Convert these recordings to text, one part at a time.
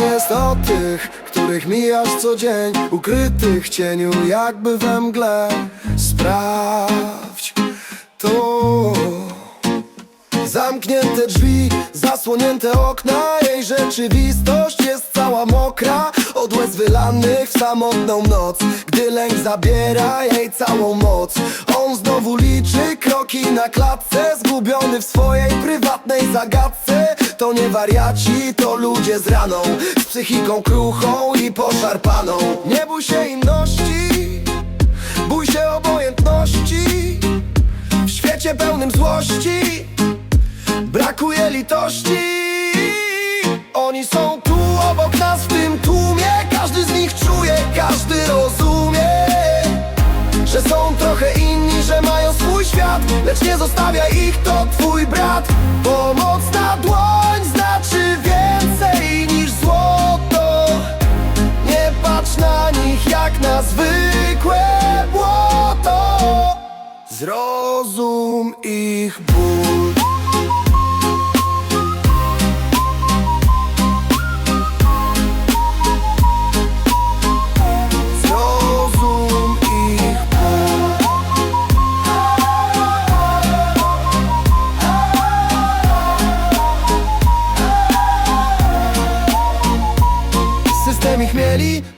jest o tych, których mijasz co dzień Ukrytych cieniu jakby we mgle. Sprawdź to. Zamknięte drzwi, zasłonięte okna Jej rzeczywistość jest cała mokra. Od łez wylanych w samotną noc Gdy lęk zabiera jej całą moc. On znowu liczy kroki na klatce Zgubiony w swojej prywatnej zagadce To nie wariaci, to ludzie z raną Z psychiką kruchą i poszarpaną. Nie bój się inności Bój się obojętności W świecie pełnym złości Brakuje litości. Oni są tu obok nas w tym tłumie Każdy z nich czuje, każdy rozumie Że są trochę inni, że mają swój świat Lecz nie zostawia ich, to twój brat. Pomocna Zrozum ich ból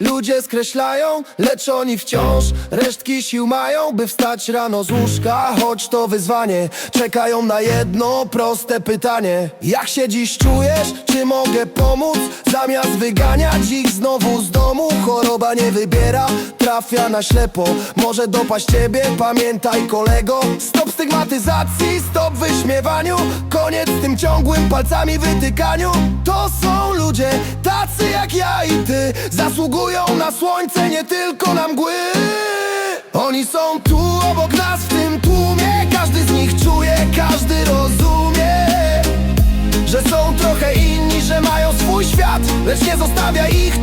Ludzie skreślają Lecz oni wciąż resztki sił mają By wstać rano z łóżka, choć to wyzwanie Czekają na jedno proste pytanie. Jak się dziś czujesz? Czy mogę pomóc? Zamiast wyganiać ich znowu z domu Choroba nie wybiera, trafia na ślepo. Może dopaść ciebie, pamiętaj kolego. Stop stygmatyzacji, stop wyśmiewaniu. Koniec z tym ciągłym palcami wytykaniu. To są ludzie tacy jak ja i ty Zasługują na słońce, nie tylko na mgły. Oni są tu obok nas w tym tłumie Każdy z nich czuje, każdy rozumie że są trochę inni, że mają swój świat Lecz nie zostawia ich,